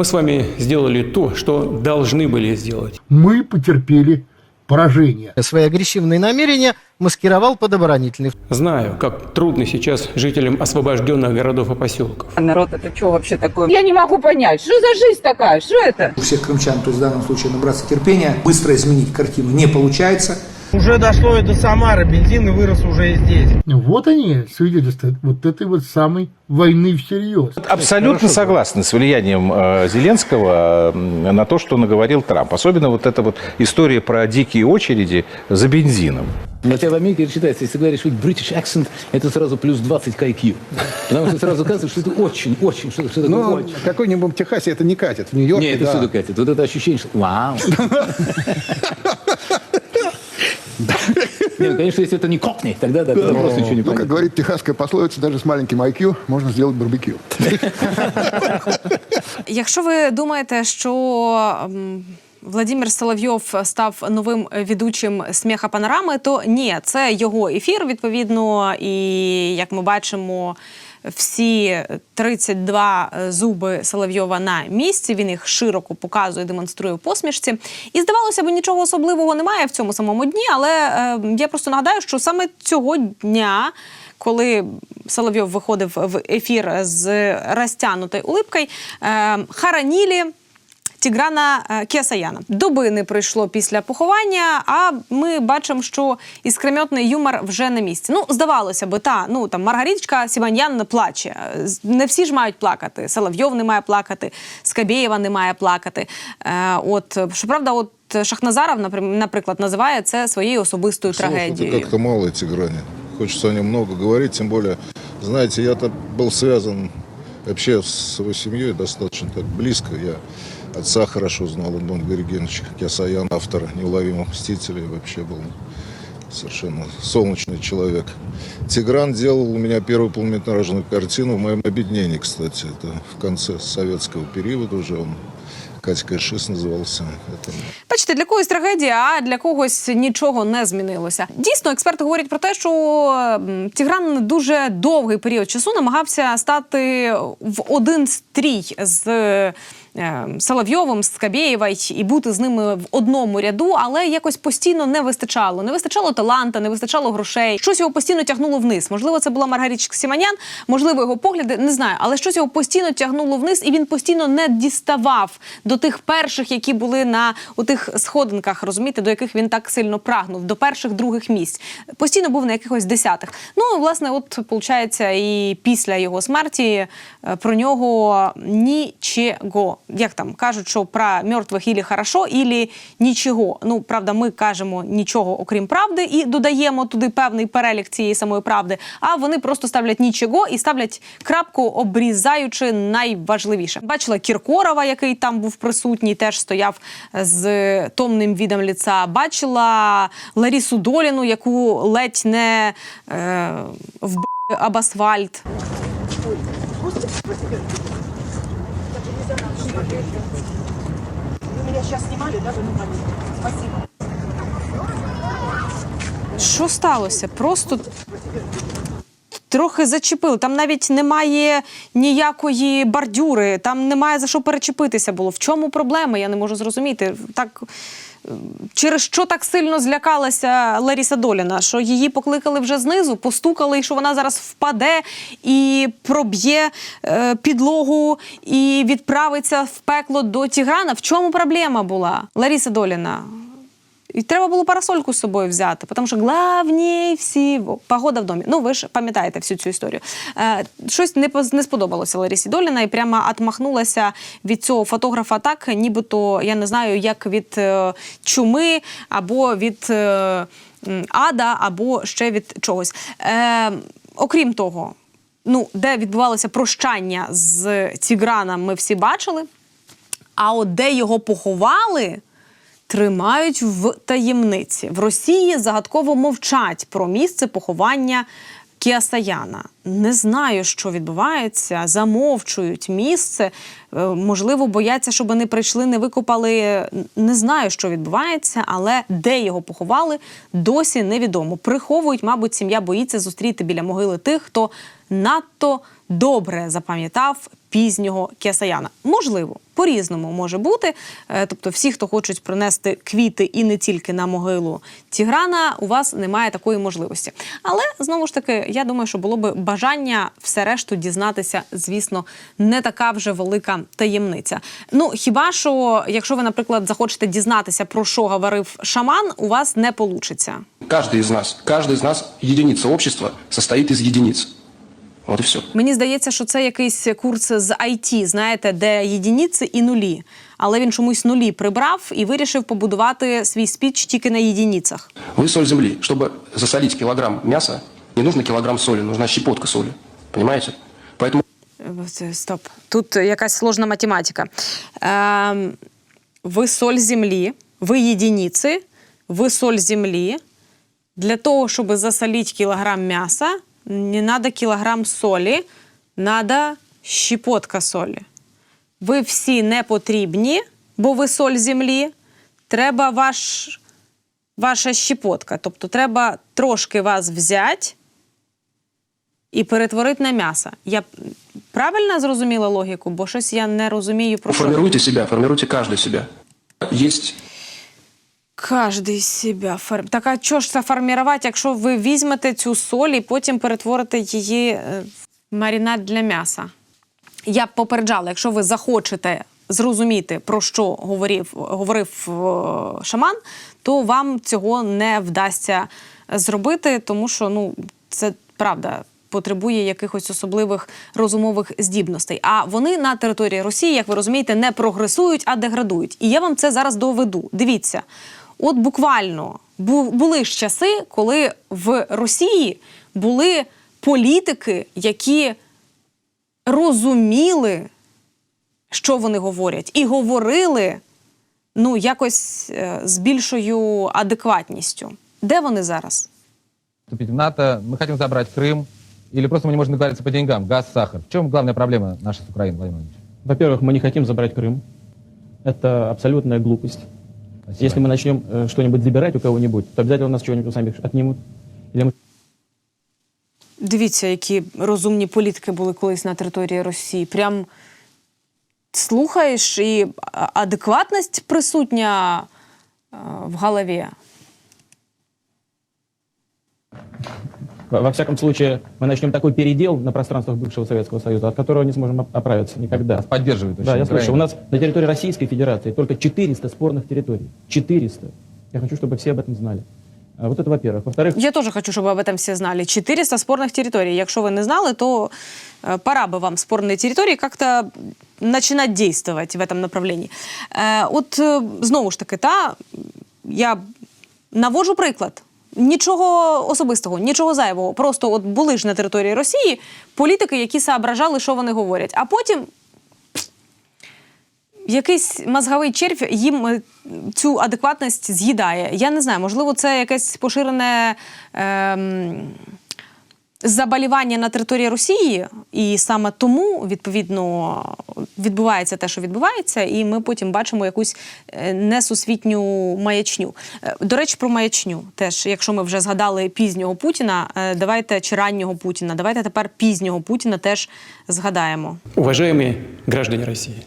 Мы с вами сделали то, что должны были сделать. Мы потерпели поражение. Свои агрессивные намерения маскировал под оборонительный. Знаю, как трудно сейчас жителям освобожденных городов и поселков. А народ это что вообще такое? Я не могу понять, что за жизнь такая, что это? У всех крымчан, то есть в данном случае набраться терпения, быстро изменить картину не получается. Уже дошло и до Самары, бензин и вырос уже и здесь. Вот они, свидетельства вот этой вот самой войны всерьез. Абсолютно согласны с влиянием э, Зеленского э, на то, что наговорил Трамп. Особенно вот эта вот история про дикие очереди за бензином. Тебя в Америке считается, если ты говоришь British accent, это сразу плюс 20 к IQ. Потому что сразу оказывается, что это очень, очень, что, что Ну, очень. в какой-нибудь Техасе это не катит. В Нью-Йорке, Не, это да. всюду катит. Вот это ощущение, что вау. Не, ну, конечно, если это не кокни, тогда да, тогда просто ничего не Ну, как понятно. говорит техасская пословица, даже с маленьким IQ можно сделать барбекю. Якщо ви думаєте, що м, Владимир Соловйов став новим ведучим сміха панорами, то ні, це його ефір, відповідно, і як ми бачимо. Всі 32 зуби Соловйова на місці. Він їх широко показує, демонструє в посмішці. І здавалося б, нічого особливого немає в цьому самому дні. Але е, я просто нагадаю, що саме цього дня коли Соловйов виходив в ефір з розтянутою улипкою, е, харанілі Тіграна е, Кіасаяна. Доби не пройшло після поховання, а ми бачимо, що іскрометний юмор вже на місці. Ну, здавалося би, та ну там Маргариточка Сіманьян плаче. З- Не всі ж мають плакати. Соловйов не має плакати, Скабєєва не має плакати. Е, от щоправда, от Шахназаров, наприм- наприклад, називає це своєю особистою трагедією. Это как-то мало эти грани. Хочется о нем много говорить, тем более, знаете, я-то был связан вообще с его семьей достаточно так близко. Я отца хорошо знал, Антон Григорьевич Киасаян, автор «Неуловимых мстителей», вообще был совершенно солнечный человек. Тигран делал у меня первую полнометражную картину в моем объединении, кстати. Это в конце советского периода уже он Катька Шис назывался. Это Бачите, для когось трагедія, а для когось нічого не змінилося. Дійсно, експерти говорять про те, що м, Тігран дуже довгий період часу намагався стати в один стрій з. е, Соловйовим, Скабєєва і бути з ними в одному ряду, але якось постійно не вистачало. Не вистачало таланта, не вистачало грошей. Щось його постійно тягнуло вниз. Можливо, це була Маргарічка Сіманян, можливо, його погляди не знаю, але щось його постійно тягнуло вниз, і він постійно не діставав до тих перших, які були на у тих сходинках, розумієте, до яких він так сильно прагнув, до перших других місць. Постійно був на якихось десятих. Ну, власне, от виходить, і після його смерті е, про нього нічого. Як там кажуть, що про мертвих ілі хорошо, ілі нічого. Ну, правда, ми кажемо нічого, окрім правди, і додаємо туди певний перелік цієї самої правди. А вони просто ставлять нічого і ставлять крапку, обрізаючи найважливіше. Бачила Кіркорова, який там був присутній, теж стояв з томним відом ліца. Бачила Ларісу Доліну, яку ледь не е, вбили об асфальт. Що сталося? Просто трохи зачепили. Там навіть немає ніякої бордюри, там немає за що перечепитися було. В чому проблема? Я не можу зрозуміти. Так. Через що так сильно злякалася Ларіса Доліна, що її покликали вже знизу, постукали, і що вона зараз впаде і проб'є е, підлогу і відправиться в пекло до Тіграна. В чому проблема була? Ларіса Доліна. І треба було парасольку з собою взяти, тому що главні всього погода в домі. Ну, ви ж пам'ятаєте всю цю історію. Е, щось не, не сподобалося Ларісі Доліна і прямо отмахнулася від цього фотографа так, нібито я не знаю, як від е, чуми або від е, ада, або ще від чогось. Е, окрім того, ну, де відбувалося прощання з Тіграном, ми всі бачили. А от де його поховали, тримають в таємниці. В Росії загадково мовчать про місце поховання Кіасаяна. Не знаю, що відбувається, замовчують місце. Е, Можливо, бояться, щоб не прийшли, не викопали. Не знаю, що відбувається, але де його поховали, досі невідомо. Приховують, мабуть, сім'я боїться зустріти біля могили тих, хто надто добре запам'ятав пізнього Кесаяна. Можливо, по-різному може бути. Е, Тобто, всі, хто хочуть принести квіти і не тільки на могилу Тіграна, у вас немає такої можливості. Але знову ж таки, я думаю, що було би бажання все решту дізнатися, звісно, не така вже велика таємниця. Ну хіба що, якщо ви, наприклад, захочете дізнатися про що говорив шаман, у вас не получиться. Каждый из нас, каждый из нас, единица общества, состоит из единиц. Вот и все. Мені здається, що це якийсь курс з IT, знаєте, де єдиниці і нулі. Але він чомусь нулі прибрав і вирішив побудувати свій спіч тільки на єдиницях. Вы соль земли. Чтобы засолить килограмм мяса, не нужно килограмм соли, нужна щепотка соли. Понимаете? Поэтому Е, Стоп. Тут якась сложна математика. Ем, ви соль землі, ви єдиниці, ви соль землі. Для того, щоб засолити кілограм м'яса, не треба кілограм солі, треба щепотка солі. Ви всі не потрібні, бо ви соль землі. Треба ваш, ваша щепотка. Тобто треба трошки вас взяти і перетворити на м'ясо. Я правильно зрозуміла логіку, бо щось я не розумію про що. себя, формируйте каждый себя. Есть Кожний себе фар... Так а що ж це формувати, якщо ви візьмете цю соль і потім перетворите її е, в маринад для м'яса? Я б попереджала, якщо ви захочете зрозуміти, про що говорив, говорив е, шаман, то вам цього не вдасться зробити, тому що ну, це правда. Потребує якихось особливих розумових здібностей. А вони на території Росії, як ви розумієте, не прогресують, а деградують. І я вам це зараз доведу. Дивіться, от буквально бу- були ж часи, коли в Росії були політики, які розуміли, що вони говорять, і говорили ну, якось е, з більшою адекватністю. Де вони зараз? Вступить в НАТО, мы хотим забрать Крым, или просто мы не можем договориться по деньгам, газ, сахар. В чем главная проблема наша с Украиной, Владимир Владимирович? Во-первых, мы не хотим забрать Крым. Это абсолютная глупость. Если мы начнем э, что-нибудь забирать у кого-нибудь, то обязательно у нас чего-нибудь сами отнимут. Или мы Дивіться, які розумні політики були колись на території Росії. Прям слухаєш, і а- адекватність присутня е, в голові. Во во всяком случае, мы начнем такой передел на пространствах бывшего Советского Союза, от которого не сможем оп- оправиться никогда. Нас поддерживает очень Да, я Украина. слышу. У нас на территории Российской Федерации только 400 спорных территорий. 400. Я хочу, чтобы все об этом знали. А Вот это во-первых. Во-вторых, Я теж хочу, щоб об этом всі знали. 400 спорних територій. Якщо ви не знали, то е, пора би вам спорні території як-то починати дійствувати в цьому направленні. Е, От е, знову ж таки, та я наводжу приклад. Нічого особистого, нічого зайвого. Просто от були ж на території Росії політики, які соображали, що вони говорять. А потім якийсь мозговий червь їм е, цю адекватність з'їдає. Я не знаю, можливо, це якесь поширене ем, заболівання на території Росії, і саме тому відповідно відбувається те, що відбувається, і ми потім бачимо якусь е, несусвітню маячню. Е, До речі, про маячню теж, якщо ми вже згадали пізнього Путіна, е, давайте чи раннього Путіна, давайте тепер пізнього Путіна теж згадаємо. уважаемые граждане России,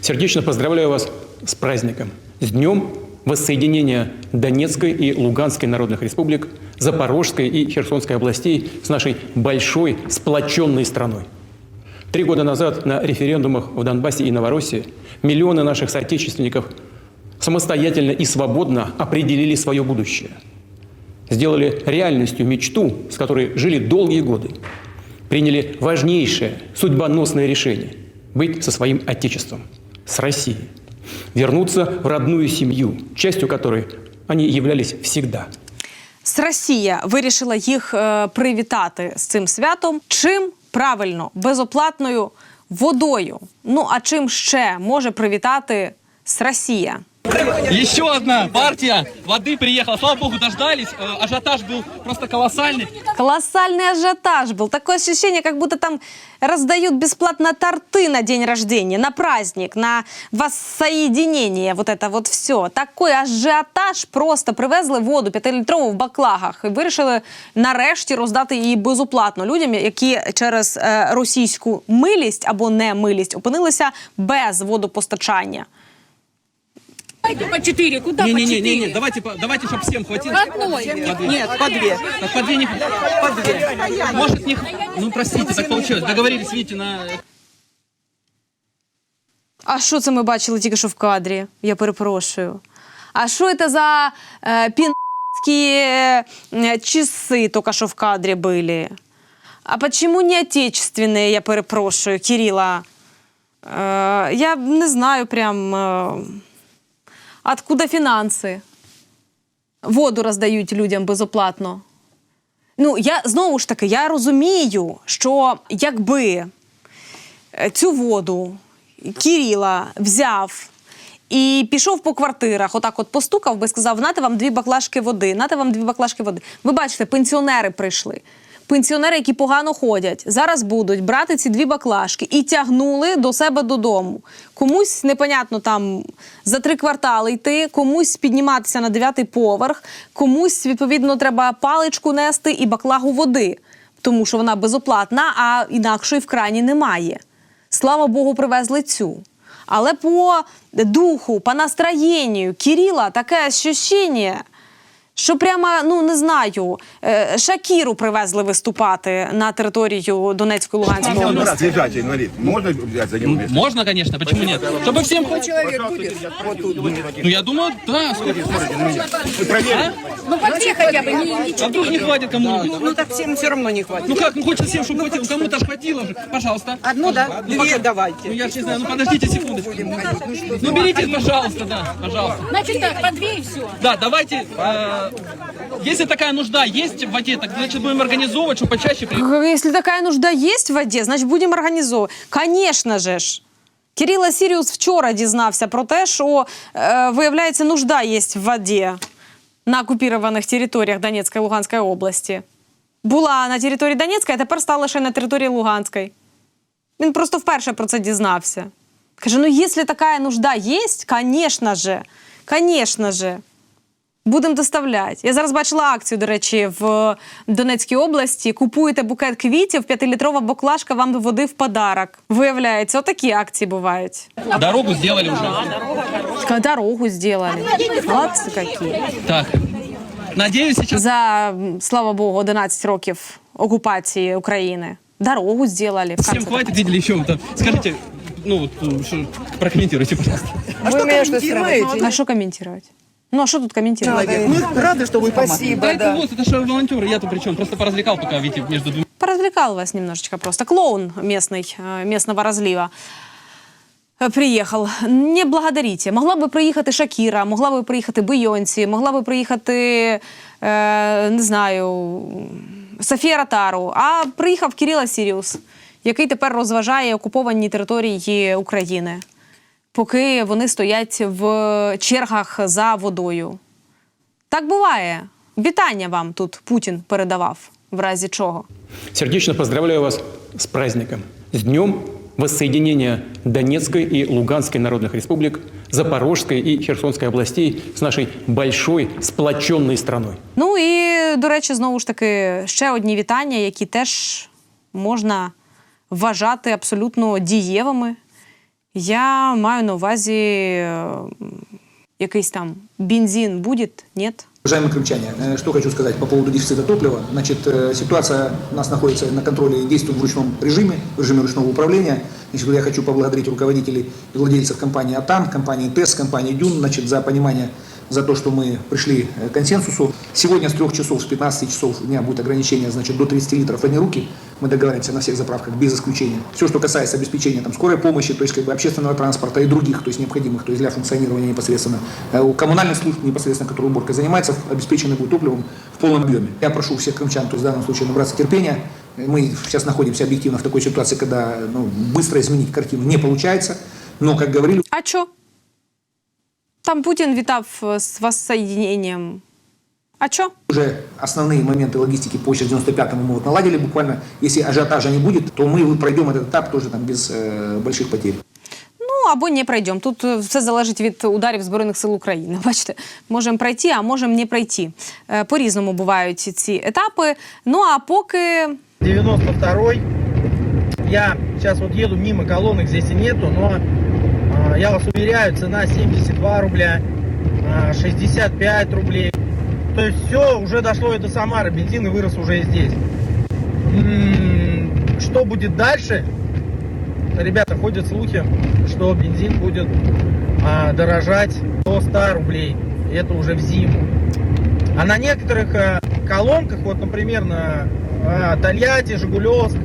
сердечно поздравляю вас с праздником, с Днем воссоединения Донецкой и Луганской народных республик, Запорожской и Херсонской областей с нашей большой сплоченной страной. Три года назад на референдумах в Донбассе и Новороссии миллионы наших соотечественников самостоятельно и свободно определили свое будущее. Сделали реальностью мечту, с которой жили долгие годы. Приняли важнейшее, судьбоносное решение – быть со своим Отечеством, с Россией. Вернуться в родную семью, частью которой они являлись всегда – С Росія вирішила їх е, привітати з цим святом. Чим правильно, безоплатною водою. Ну а чим ще може привітати з Росія? Еще одна партия воды приехала. Слава богу, дождались. Э, Ажиотаж был просто колоссальный. Колоссальный ажиотаж был. Такое ощущение, как будто там раздают бесплатно торты на день рождения, на праздник, на воссоединение. Вот это вот все. Такой ажіотаж просто привезли воду п'ятилітрову в баклагах і вирішили нарешті роздати її безоплатно людям, які через е, російську милість або немилість опинилися без водопостачання. По четыре, куда по Не-не-не, четыре? не, давайте, по- давайте, чтобы всем хватило. Одной. По две. Нет, по две. Так, по две не По две. Может, не... х- Ну, простите, так получилось. Договорились, видите, на... А що це ми бачили тільки що в кадрі? Я перепрошую. А що це за е, пінські е, часи тільки що в кадрі були? А почему не отечественные, я перепрошую, Кирилла? Е, я не знаю прям, е, откуда фінанси. Воду роздають людям безоплатно. Ну, я знову ж таки, я розумію, що якби е, цю воду Кіріла взяв і пішов по квартирах, отак от постукав би, сказав: нате вам дві баклажки води, нате вам дві баклажки води. Ви бачите, пенсіонери прийшли. Пенсіонери, які погано ходять, зараз будуть брати ці дві баклажки і тягнули до себе додому. Комусь непонятно там за три квартали йти, комусь підніматися на дев'ятий поверх, комусь відповідно треба паличку нести і баклагу води, тому що вона безоплатна, а інакшої в крані немає. Слава Богу, привезли цю. Але по духу, по настроєнню Кирила таке ощущення, що прямо, ну не знаю, е, Шакіру привезли виступати на територію Донецької Луганської області. лежачий инвалид. Можно взять за него Можно, конечно, почему нет? Чтобы всем... Человек будет. Ну, я думаю, да. сколько- А? Ну, по две хотя бы. Не, не А вдруг не хватит кому-нибудь? Ну, так всем все равно не хватит. Ну как, ну хочется всем, чтобы хватило. Кому-то ж хватило же. Пожалуйста. Одну, да? Ну, Две пока- давайте. Ну я ж не знаю, ну подождите секундочку. Ну берите, пожалуйста, да, пожалуйста. Значит так, по две и все. Да, давайте, э, если такая нужда есть в воде, так значит будем организовывать, чтобы почаще при... Если такая нужда есть в воді, значить будемо організовувати. Звісно же ж. Кирило Сіріус вчора дізнався про те, що е, виявляється, нужда є в воді на окупованих територіях Донецької і Луганської області. Була на території Донецької, а тепер стала ще на території Луганської. Він просто вперше про це дізнався. Каже: ну, якщо така нужда є, звісно же, звісно же. Будемо доставляти. Я зараз бачила акцію, до речі, в Донецькій області. Купуєте букет квітів, п'ятилітрова баклажка вам до води в подарок. Виявляється, отакі акції бувають. Дорогу сделали уже. Ка- Дорогу зробили. Молодці які. Так, надеюсь сейчас... За, слава Богу, 11 років окупації України. Дорогу зробили. в Всем конце хватит, видели еще там. Скажите, ну, вот, ну, что, прокомментируйте, пожалуйста. Вы меня что сравниваете? А що коментувати? Ну, а що тут коментувати? Мы рады, что вы Спасибо, Да, это вот, это же волонтеры, я тут причем, просто поразвлекал пока, видите, между двумя. Поразвлекал вас немножечко просто. Клоун местный, э, местного разлива. э, Приїхав. Не благодарите. Могла би приїхати Шакіра, могла би приїхати Бейонсі, могла би приїхати, е, не знаю, Софія Ротару. А приїхав Кирило Сіріус, який тепер розважає окуповані території України, поки вони стоять в чергах за водою. Так буває. Вітання вам тут Путін передавав, в разі чого. Сердечно поздравляю вас с праздником, с Днем воссоединения Донецкой и Луганской народных республик, Запорожской и Херсонской областей с нашей большой сплоченной страной. Ну і, до речі, знову ж таки, ще одні вітання, які теж можна вважати абсолютно дієвими. Я маю на увазі е, якийсь там бензин буде, ні? Уважаемые крымчане, э, что хочу сказать по поводу дефицита топлива. Значит, э, ситуация у нас находится на контроле и действует в ручном режиме, в режиме ручного управления. Значит, я хочу поблагодарить руководителей и владельцев компании «Атан», компании ТЭС, компании «Дюн» значит, за понимание, за то, что мы пришли э, к консенсусу. Сегодня с 3 часов, с 15 часов дня будет ограничение значит, до 30 литров одни руки. Мы договариваемся на всех заправках без исключения. Все, что касается обеспечения там, скорой помощи, то есть как бы, общественного транспорта и других, то есть необходимых, то есть для функционирования непосредственно э, у коммунальных служб, непосредственно, которые уборкой занимаются, обеспечены будут топливом в полном объеме. Я прошу всех крымчан, то есть в данном случае набраться терпения. Мы сейчас находимся объективно в такой ситуации, когда ну, быстро изменить картину не получается. Но, как говорили А чо? Там Путін вітав е, з воссоединенням. А чо? Уже основные моменты логистики по 95-му мы вот наладили буквально. Если ажиотажа не будет, то мы пройдем этот этап тоже там без э, больших потерь. Ну або не пройдемо. Тут е, все залежить від ударів Збройних сил України. Бачите, можемо пройти, а можемо не пройти. Е, По-різному бувають ці етапи. Ну а поки 92-й. Я сейчас вот еду мимо колонок, здесь и нету, но а, я вас уверяю, цена 72 рубля, а, 65 рублей. То есть все уже дошло и до Самары, бензин и вырос уже и здесь. М, Что будет дальше? Ребята, ходят слухи, что бензин будет а, дорожать до 100 рублей. Это уже в зиму. А на некоторых колонках, вот, например, на Тольятти, Жигулевск,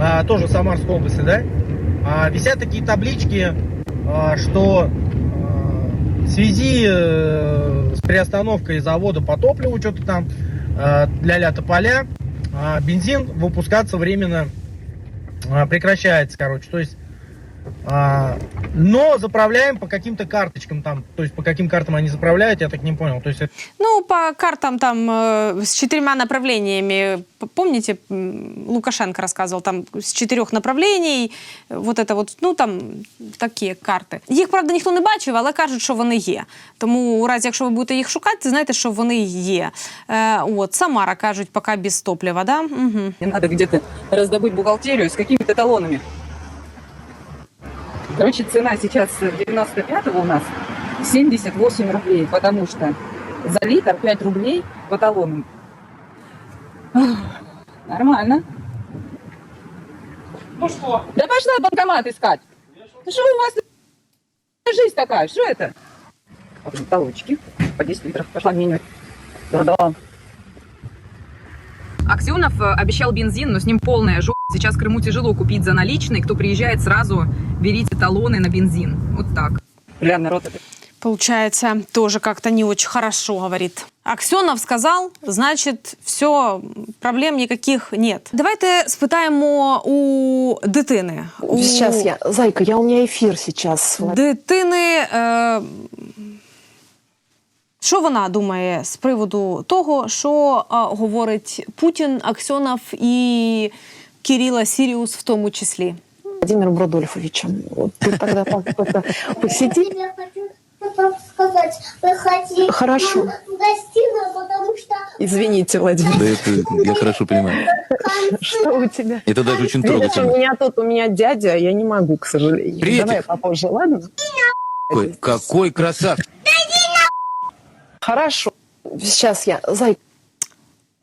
а, тоже Самарской области, да, а, висят такие таблички, а, что а, в связи э, с приостановкой завода по топливу, что-то там, а, ля-ля тополя, а, бензин выпускаться временно а, прекращается, короче. То есть а, но заправляем по каким-то карточкам там, то есть по каким картам они заправляют, я так не понял. То есть это Ну, по картам там э, с четырьмя направлениями. П- Помните, м, Лукашенко рассказывал, там с чотирьох направлений, э, вот это вот, ну там такі карти. Їх, правда, ніхто не бачив, але кажуть, що вони є. Тому у разі, якщо ви будете їх шукати, знайте, що вони є. Е, от, Самара, кажуть, поки без топлива, да? Угу. Не надо где-то раздобыть бухгалтерию с какими-то талонами. Короче, цена сейчас 95-го у нас 78 рублей, потому что за литр 5 рублей по талонам. Нормально. Ну что? Да пошла банкомат искать. Что у вас жизнь такая? Что это? Вот Талончики по 10 литров. Пошла меню. Да. Аксенов э, обещал бензин, но с ним полная жопа. Сейчас Крыму тяжело купить за наличные. Кто приезжает, сразу берите талоны на бензин. Вот так. Бля, народ это Получается, тоже как-то не очень хорошо говорит. Аксьонов сказал, значит, все, проблем никаких нет. Давайте спитаємо у дитини. У Сейчас я, зайка, я у меня эфир сейчас. дитини. Е, що вона думає з приводу того, що е, говорить Путін, Аксьонов і Кирила Сіріус в тому числі? Владимиром Рудольфовичем. Вот ты тогда так это посиди. Я хочу вам сказать, вы хотите Хорошо. в гостиную, потому что Извините, Владимир. Да это я хорошо понимаю. Что у тебя? Это даже очень Видишь, у трогательно. меня тут, у меня дядя, я не могу, к сожалению. Приветик. Давай попозже, ладно? Какой, какой красавчик. Хорошо. Сейчас я, зайка.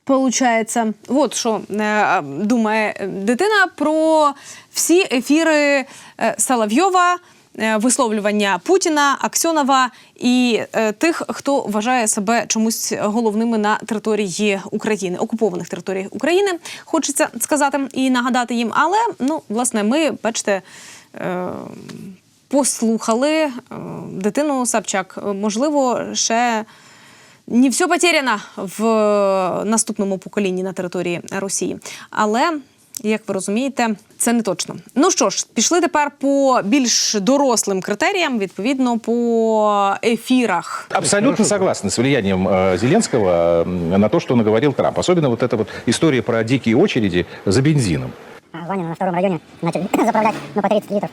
Получається, от що е, думає дитина про всі ефіри е, Соловйова, е, висловлювання Путіна, Аксьонова і е, тих, хто вважає себе чомусь головними на території України, окупованих територій України. Хочеться сказати і нагадати їм. Але ну, власне, ми бачите. е, Послухали е, дитину Савчак. Можливо, ще не все потеряно в наступному поколінні на території Росії. Але, як ви розумієте, це не точно. Ну що ж, пішли тепер по більш дорослим критеріям, відповідно по ефірах. Абсолютно согласны с влиянием э, Зеленского э, на то, что наговорил Трамп. Особенно вот эта вот история про дикие очереди за бензином. Ваня на втором районе начали заправлять, ну, по 30 литров.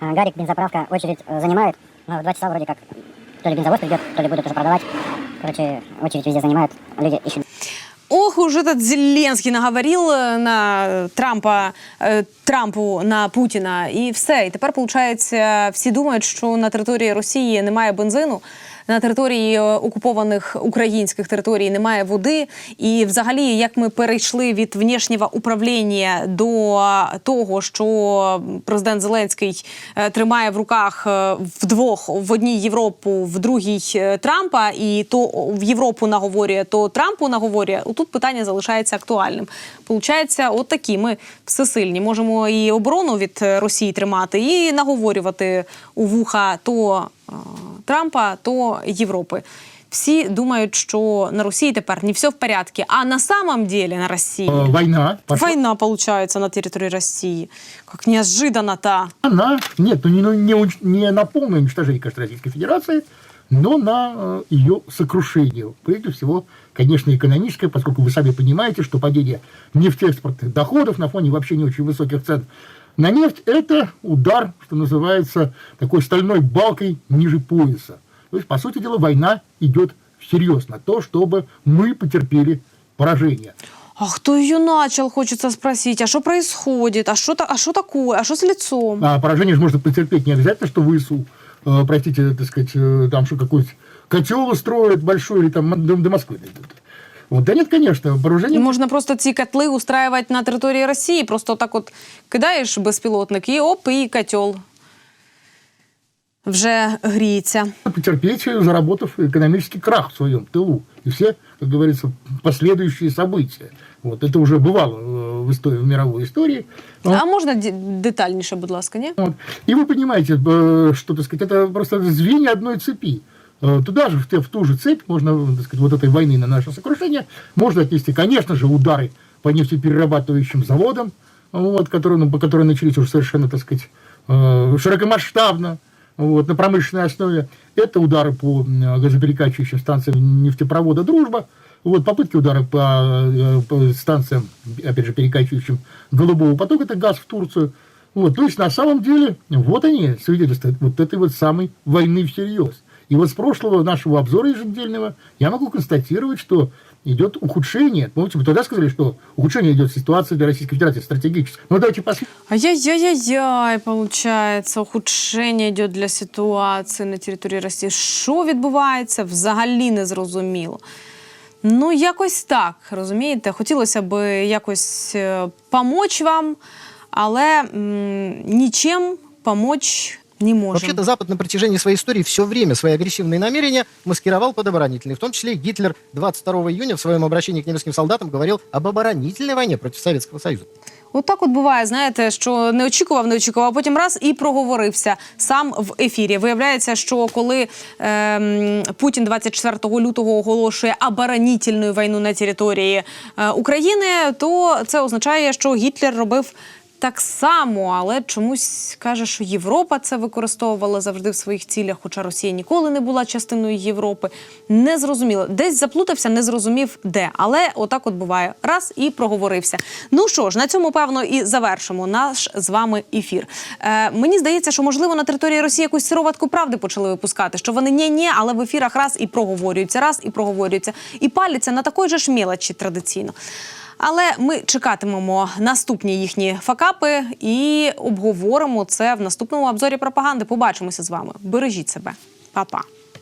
А, Гарик, бензоправка, очередь э, занимает. Но в 2 часа вроде как то ли бензовоз придет, то ли будут уже продавать. Короче, очередь везде занимают. Люди ищут Ох, уже этот Зеленский наговорил е, на Трампа, е, Трампу на Путіна, і все. І тепер, виходить, всі думають, що на території Росії немає бензину. На території е, окупованих українських територій немає води, і взагалі, як ми перейшли від внішнього управління до того, що президент Зеленський е, тримає в руках е, вдвох в одній Європу, в другій е, Трампа, і то в Європу наговорює, то Трампу наговорює. Тут питання залишається актуальним. Получається, от такі ми всесильні. Можемо і оборону від е, Росії тримати, і наговорювати у вуха то е, Трампа, то Європи. всі думають, що на Росії тепер не все в порядку, а на самом деле на Росії Э, Война. пошла. война получается на территории России. Как неожиданно-то. Она, нет, ну не, ну, не, уч- не на полное уничтожение, конечно, Российской Федерации, но на э, ее сокрушение. Прежде всего, конечно, экономическое, поскольку вы сами понимаете, что падение нефтеэкспортных доходов на фоне вообще не очень высоких цен на нефть – это удар, что называется, такой стальной балкой ниже пояса. То есть, по сути дела, война идет всерьез на то, чтобы мы потерпели поражение. А кто ее начал, хочется спросить. А что происходит? А что, а что такое? А что с лицом? А поражение же можно потерпеть не обязательно, что ВСУ, э, простите, так сказать, э, там что какой-то котел устроят большой или там до, до Москвы дойдут. Вот, да нет, конечно, поражение... Можна просто ці котли устраивать на території Росії. Просто так от кидаєш безпілотник і оп, і котел вже гріється. потерпеть, заработав экономический крах в своем тылу. И все, как говорится, последующие события. Вот это уже бывало э, в, истории, в мировой истории. Вот. А можна ді- детальніше, будь ласка, ні? Вот. И вы понимаете, э, что, так сказать, это просто звенья одной цепи. Э, Туда же, в, в ту же цепь, можно, так сказать, вот этой войны на наше сокрушение, можно отнести, конечно же, удары по нефтеперерабатывающим заводам, вот, которые, ну, которые начались уже совершенно, так сказать, э, широкомасштабно, вот, на промышленной основе. Это удары по м, газоперекачивающим станциям нефтепровода «Дружба», вот, попытки удара по, э, по станциям, опять же, перекачивающим голубого потока, это газ в Турцию. Вот, то есть, на самом деле, вот они, свидетельства вот этой вот самой войны всерьез. И вот с прошлого нашего обзора еженедельного я могу констатировать, что идет ухудшение. Помните, вы тогда сказали, что ухудшение идет ситуации для Российской Федерации стратегически. Ну, давайте посмотрим. Ай-яй-яй-яй, получається, ухудшення йде для ситуації на території Росії. Що відбувається, взагалі не зрозуміло. Ну, якось так, розумієте? Хотілося б якось е, помочь вам, але м, нічим помочь не можемо. Вообще-то Запад на протяжении своей истории все время свои агрессивные намерения маскировал под оборонительные. В том числе Гитлер 22 июня в своем обращении к немецким солдатам говорил об оборонительной войне против Советского Союза. От так от буває, знаєте, що не очікував, не очікував, а потім раз і проговорився сам в ефірі. Виявляється, що коли ем, Путін 24 лютого оголошує оборонітельну війну на території е, України, то це означає, що Гітлер робив. Так само, але чомусь каже, що Європа це використовувала завжди в своїх цілях, хоча Росія ніколи не була частиною Європи. Не зрозуміло. Десь заплутався, не зрозумів де. Але отак от буває. Раз і проговорився. Ну що ж, на цьому певно і завершимо наш з вами ефір. Е, мені здається, що можливо на території Росії якусь сироватку правди почали випускати, що вони ні ні але в ефірах раз і проговорюються, раз і проговорюються, і паляться на такої же ж мелочі традиційно. Але ми чекатимемо наступні їхні факапи і обговоримо це в наступному обзорі пропаганди. Побачимося з вами. Бережіть себе, Па-па.